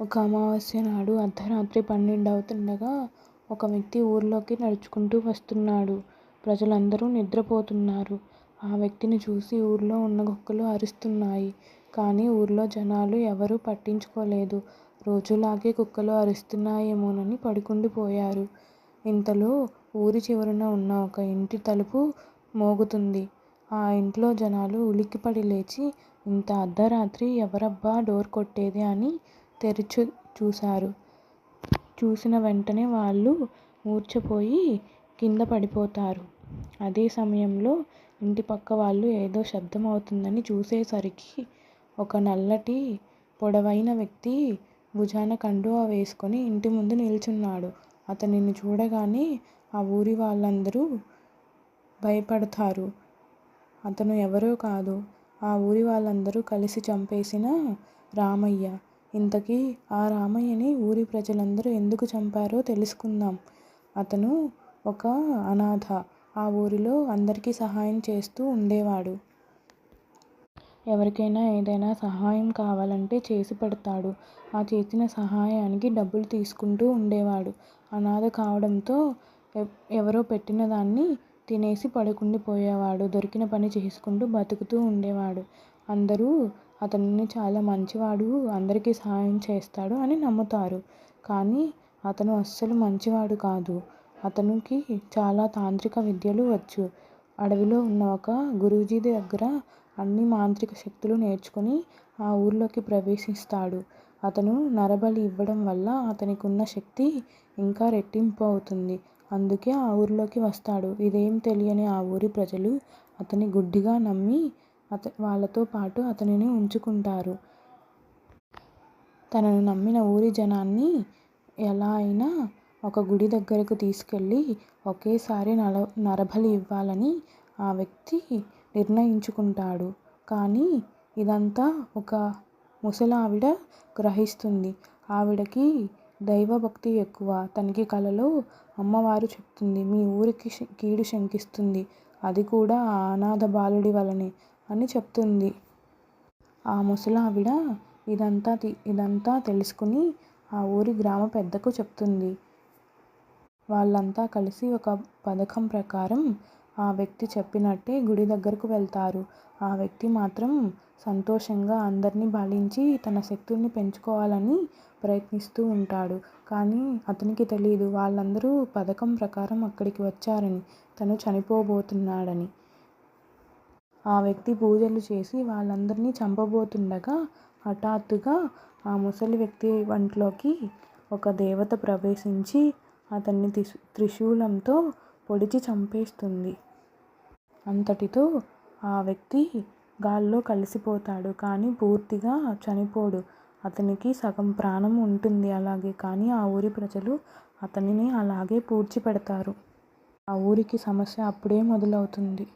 ఒక అమావాస్య నాడు అర్ధరాత్రి పన్నెండు అవుతుండగా ఒక వ్యక్తి ఊర్లోకి నడుచుకుంటూ వస్తున్నాడు. ప్రజలందరూ నిద్రపోతున్నారు. ఆ వ్యక్తిని చూసి ఊర్లో ఉన్న కుక్కలు అరుస్తున్నాయి. కానీ ఊర్లో జనాలు ఎవరూ పట్టించుకోలేదు. రోజులాగే కుక్కలు అరుస్తున్నాయేమోనని పడుకుండిపోయారు. ఇంతలో ఊరి చివరన ఉన్న ఒక ఇంటి తలుపు మోగుతుంది. ఆ ఇంట్లో జనాలు ఉలిక్కిపడి లేచి ఇంత అర్ధరాత్రి ఎవరబ్బా డోర్ కొట్టేది అని తెరిచి చూశారు. చూసిన వెంటనే వాళ్ళు మూర్ఛపోయి కింద పడిపోతారు. అదే సమయంలో ఇంటి పక్క వాళ్ళు ఏదో శబ్దం అవుతుందని చూసేసరికి ఒక నల్లటి పొడవైన వ్యక్తి భుజాన కండువా వేసుకొని ఇంటి ముందు నిల్చున్నాడు. అతనిని చూడగానే ఆ ఊరి వాళ్ళందరూ భయపడతారు. అతను ఎవరో కాదు ఆ ఊరి వాళ్ళందరూ కలిసి చంపేసిన రామయ్య. ఇంతకీ ఆ రామయ్యని ఊరి ప్రజలందరూ ఎందుకు చంపారో తెలుసుకుందాం. అతను ఒక అనాథ. ఆ ఊరిలో అందరికీ సహాయం చేస్తూ ఉండేవాడు. ఎవరికైనా ఏదైనా సహాయం కావాలంటే చేసి పెడతాడు. ఆ చేసిన సహాయానికి డబ్బులు తీసుకుంటూ ఉండేవాడు. అనాథ కావడంతో ఎవరో పెట్టిన దాన్ని తినేసి పడుకుండిపోయేవాడు. దొరికిన పని చేసుకుంటూ బతుకుతూ ఉండేవాడు. అందరూ అతనిని చాలా మంచివాడు అందరికీ సహాయం చేస్తాడు అని నమ్ముతారు. కానీ అతను అస్సలు మంచివాడు కాదు. అతనికి చాలా తాంత్రిక విద్యలు వచ్చు. అడవిలో ఉన్న ఒక గురూజీ దగ్గర అన్ని మాంత్రిక శక్తులు నేర్చుకుని ఆ ఊర్లోకి ప్రవేశిస్తాడు. అతను నరబలి ఇవ్వడం వల్ల అతనికి ఉన్న శక్తి ఇంకా రెట్టింపు అవుతుంది. అందుకే ఆ ఊరిలోకి వస్తాడు. ఇదేం తెలియని ఆ ఊరి ప్రజలు అతన్ని గుడ్డిగా నమ్మి అత వాళ్ళతో పాటు అతనిని ఉంచుకుంటారు. తనను నమ్మిన ఊరి జనాన్ని ఎలా అయినా ఒక గుడి దగ్గరకు తీసుకెళ్ళి ఒకేసారి నల నరబలి ఇవ్వాలని ఆ వ్యక్తి నిర్ణయించుకుంటాడు. కానీ ఇదంతా ఒక ముసలావిడ గ్రహిస్తుంది. ఆవిడకి దైవభక్తి ఎక్కువ. తనకి కలలో అమ్మవారు చెప్తుంది. మీ ఊరికి కీడు శంకిస్తుంది అది కూడా ఆ అనాథ బాలుడి వలనే అని చెప్తుంది. ఆ ముసలావిడ ఇదంతా తెలుసుకుని ఆ ఊరి గ్రామ పెద్దకు చెప్తుంది. వాళ్ళంతా కలిసి ఒక పథకం ప్రకారం ఆ వ్యక్తి చెప్పినట్టే గుడి దగ్గరకు వెళ్తారు. ఆ వ్యక్తి మాత్రం సంతోషంగా అందరినీ బలించి తన శక్తుల్ని పెంచుకోవాలని ప్రయత్నిస్తూ ఉంటాడు. కానీ అతనికి తెలియదు వాళ్ళందరూ పథకం ప్రకారం అక్కడికి వచ్చారని. తను చనిపోబోతున్నాడని. ఆ వ్యక్తి పూజలు చేసి వాళ్ళందరినీ చంపబోతుండగా హఠాత్తుగా ఆ ముసలి వ్యక్తి వంట్లోకి ఒక దేవత ప్రవేశించి అతన్ని త్రిశూలంతో పొడిచి చంపేస్తుంది. అంతటితో ఆ వ్యక్తి గాల్లో కలిసిపోతాడు. కానీ పూర్తిగా చనిపోడు. అతనికి సగం ప్రాణం ఉంటుంది అలాగే. కానీ ఆ ఊరి ప్రజలు అతనిని అలాగే పూడ్చిపెడతారు. ఆ ఊరికి సమస్య అప్పుడే మొదలవుతుంది.